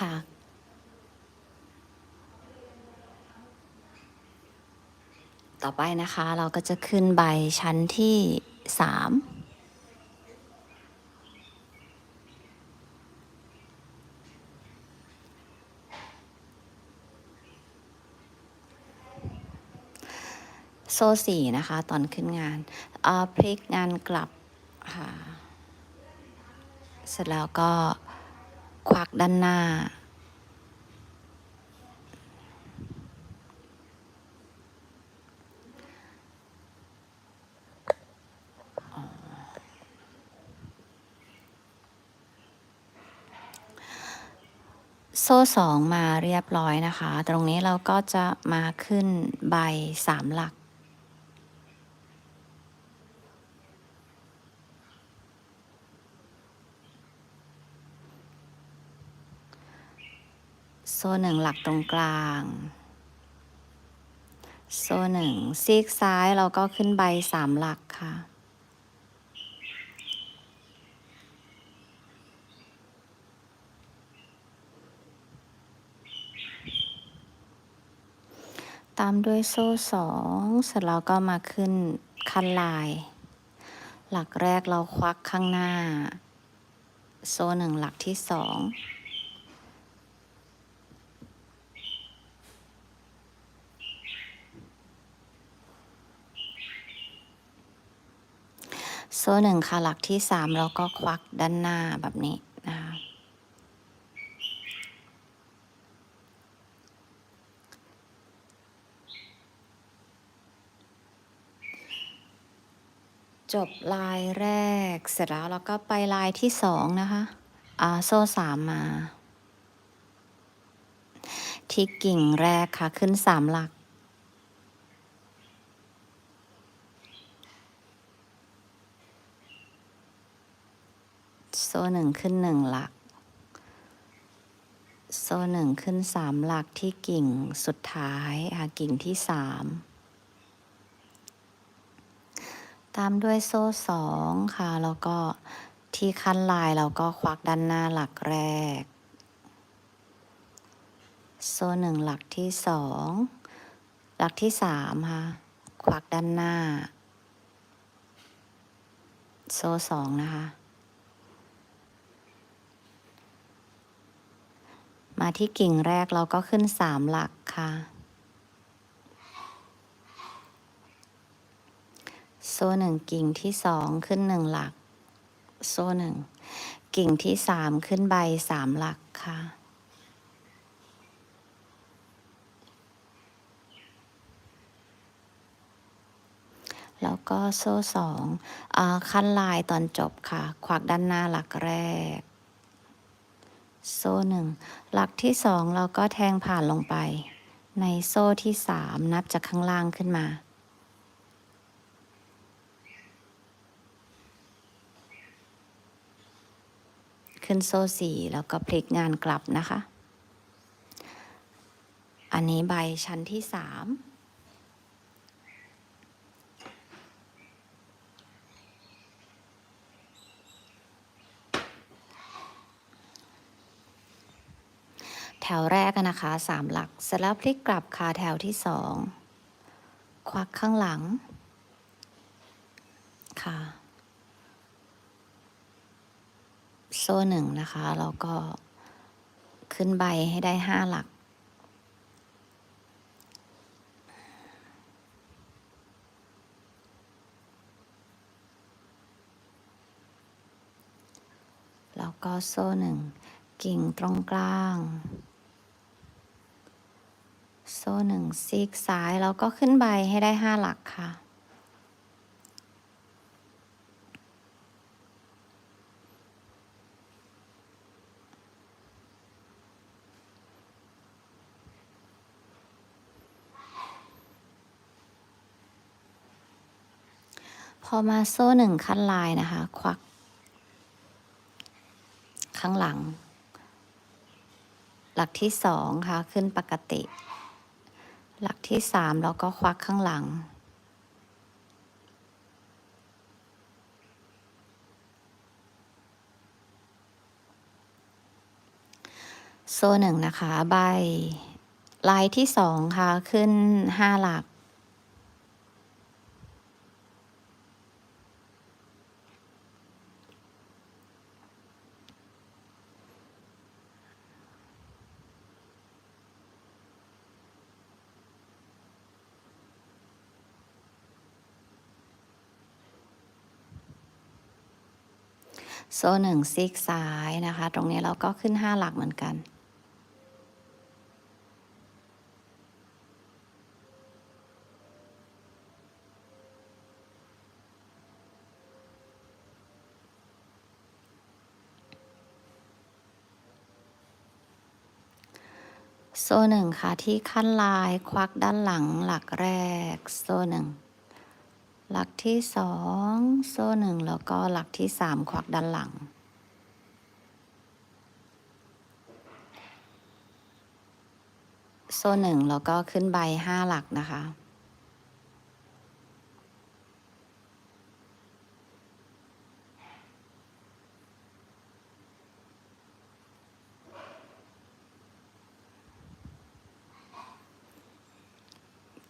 ค่ะต่อไปนะคะเราก็จะขึ้นใบชั้นที่สามโซ่สี่นะคะ ตอนขึ้นงานเอ่อพลิกงานกลับค่ะเสร็จแล้วก็ ควักด้านหน้า โซ่สองมาเรียบร้อยนะคะ ตรงนี้เราก็จะมาขึ้นใบสามหลัก โซ่หนึ่งหลักตรงกลาง โซ่หนึ่งซีกซ้ายเราก็ขึ้นใบสามหลักค่ะ ตามด้วยโซ่สองเสร็จแล้วก็มาขึ้นคันลาย หลักแรกเราควักข้างหน้า โซ่หนึ่งหลักที่สอง โซ่หนึ่งค่ะหลักที่สามเราก็ควักด้านหน้าแบบนี้นะคะจบลายแรกเสร็จแล้วเราก็ไปลายที่สองนะคะอ่าโซ่สามมา ที่กิ่งแรกค่ะขึ้นสามหลัก โซ่หนึ่งขึ้นหนึ่งหลัก โซ่หนึ่งขึ้นสามหลักที่กิ่งสุดท้ายค่ะกิ่งที่สามตามด้วยโซ่สองค่ะ แล้วก็ที่ขั้นลายเราก็ควักด้านหน้าหลักแรก โซ่หนึ่งหลักที่สองหลักที่สามค่ะ ควักด้านหน้า โซ่สองนะคะ มาที่กิ่งแรกเราก็ขึ้นสามหลักค่ะ โซ่หนึ่งกิ่งที่สองขึ้นหนึ่งหลัก โซ่หนึ่งกิ่งที่สามขึ้นใบสามหลักค่ะแล้วก็โซ่สองอขั้นลายตอนจบค่ะควักด้านหน้าหลักแรก โซ่หนึ่งหลักที่สองเราก็แทงผ่านลงไป ในโซ่ที่สามนับจากข้างล่างขึ้นมา ขึ้นโซ่สี่แล้วก็พลิกงานกลับนะคะ อันนี้ใบชั้นที่สาม แถวแร กอะนะคะสามหลัก เสร็จแล้วพลิกกลับค่ะแถวที่สอง ควักข้างหลัง ค่ะ โซ่หนึ่งนะคะ แล้วก็ขึ้นใบให้ได้ห้าหลัก แล้วก็โซ่หนึ่งกิ่งตรงกลาง โซ่หนึ่งซีกซ้ายแล้วก็ขึ้นใบให้ได้ห้าหลักค่ะ พอมาโซ่หนึ่งขั้นลายนะคะ ควัก ข้างหลัง หลักที่สองค่ะ ขึ้นปกติ หลักที่สามเราก็ควักข้างหลัง โซ่หนึ่งนะคะ ใบลายที่สองค่ะ ขึ้นห้าหลัก โซ่หนึ่งซีกซ้ายนะคะ ตรงนี้เราก็ขึ้นห้าหลักเหมือนกัน โซ่หนึ่งค่ะที่ขั้นลายควักด้านหลังหลักแรก โซ่หนึ่ง หลักที่สองโซ่หนึ่งแล้วก็หลักที่สามควักด้านหลัง โซ่หนึ่งแล้วก็ขึ้นใบห้าหลักนะคะ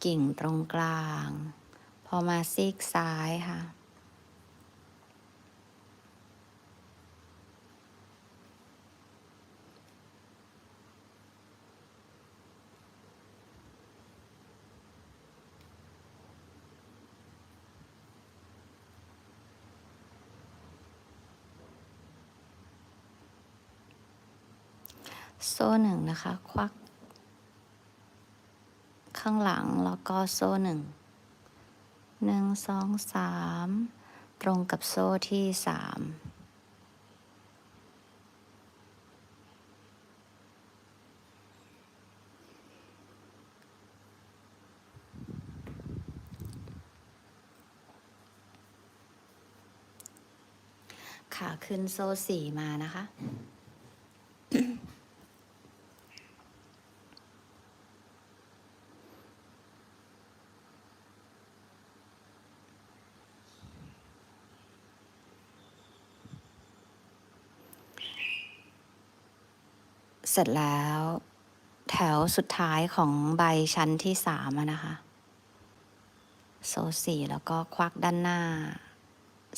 กิ่งตรงกลาง อมาซีกซ้ายค่ะ โซ่หนึ่งนะคะ ควัก ข้างหลังแล้วก็โซ่หนึ่ง หนึ่งสองสามตรงกับโซ่ที่สามขาขึ้นโซ่สี่มานะคะ เสร็จแล้ว แถวสุดท้ายของใบชั้นที่สามนะคะ โซ่สี่แล้วก็ควักด้านหน้า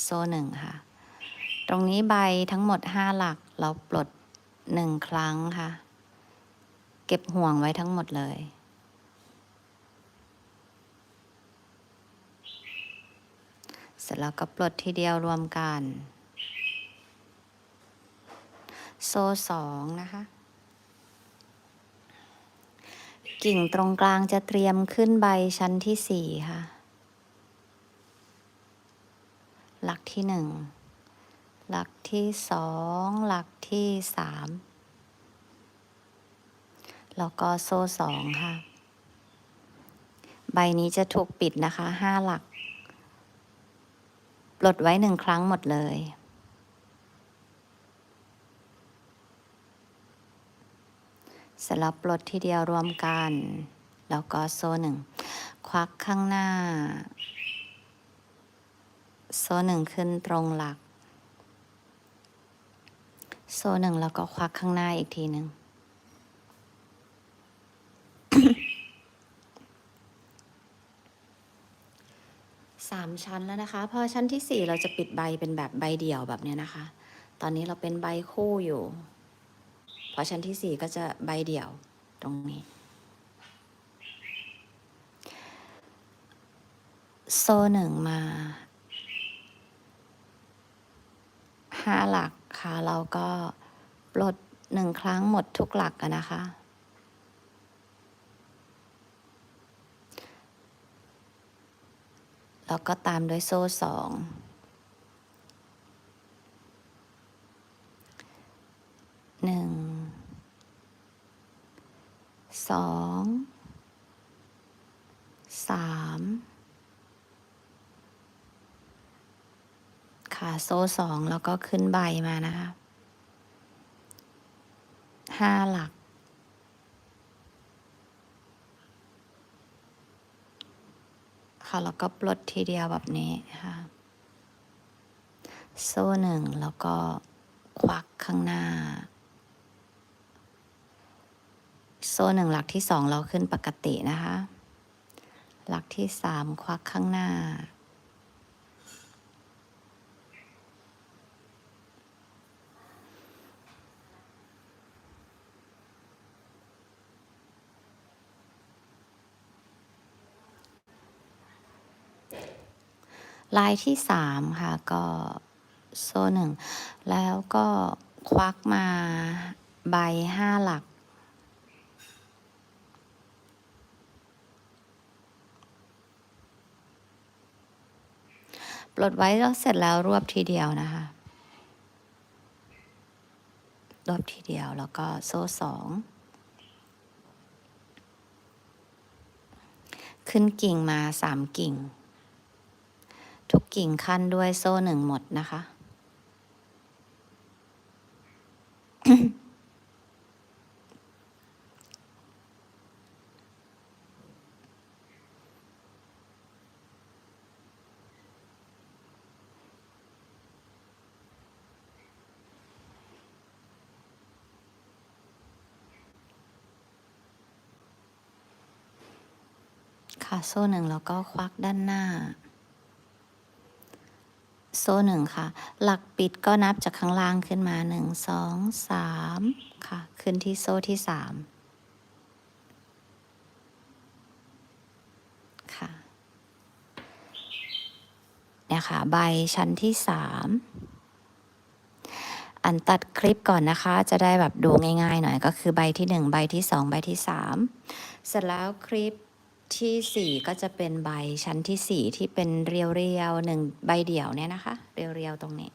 โซ่หนึ่งค่ะ ตรงนี้ใบทั้งหมดห้าหลักเราปลดหนึ่งครั้งค่ะ เก็บห่วงไว้ทั้งหมดเลยเสร็จแล้วก็ปลดทีเดียวรวมกัน โซ่สองนะคะ กิ่งตรงกลางจะเตรียมขึ้นใบชั้นที่สี่ค่ะ หลักที่หนึ่ง หลักที่สอง หลักที่สามแล้วก็โซ่สองค่ะ ใบนี้จะถูกปิดนะคะห้าหลัก ปลดไว้หนึ่งครั้งหมดเลย เสร็จแล้วปลดทีเดียวรวมกัน แล้วก็โซ่หนึ่งควักข้างหน้า โซ่หนึ่งขึ้นตรงหลัก โซ่หนึ่งแล้วก็ควักข้างหน้าอีกทีหนึ่งสามชั้นแล้วนะคะ พอชั้นที่สี่เราจะปิดใบเป็นแบบใบเดี่ยวแบบเนี้ยนะคะ ตอนนี้เราเป็นใบคู่อยู่ พอชั้นที่สี่ก็จะใบเดี่ยวตรงนี้ โซ่หนึ่งมาห้าหลักค่ะเราก็ปลดหนึ่งครั้งหมดทุกหลักกันนะคะ แล้วก็ตามด้วยโซ่สองหนึ่ง สองสามค่ะโซ่สองแล้วก็ขึ้นใบมานะคะห้าหลัก ค่ะแล้วก็ปลดทีเดียวแบบนี้ค่ะ โซ่หนึ่งแล้วก็ควักข้างหน้า โซ่หนึ่งหลักที่สองเราขึ้นปกตินะคะ หลักที่สามควักข้างหน้า ลายที่สามค่ะก็โซ่หนึ่งแล้วก็ควักมาใบห้าหลัก ปลดไว้แล้วเสร็จแล้วรวบทีเดียวนะคะรวบทีเดียวแล้วก็โซ่สองขึ้นกิ่งมาสามกิ่ง ทุกกิ่งขั้นด้วยโซ่หนึ่งหมดนะคะ ค่ะ โซ่หนึ่งแล้วก็ควักด้านหน้า โซ่หนึ่งค่ะ หลักปิดก็นับจากข้างล่างขึ้นมาหนึ่งสองสามค่ะ ขึ้นที่โซ่ที่สามค่ะเนี่ยค่ะ ใบชั้นที่สามอันตัดคลิปก่อนนะคะ จะได้แบบดูง่ายๆหน่อยก็คือใบที่หนึ่งใบที่สองใบที่สามเสร็จแล้วคลิป ที่สี่ก็จะเป็นใบชั้นที่สี่ที่เป็นเรียวๆหนึ่งใบเดี่ยวเนี่ยนะคะ เรียวๆตรงนี้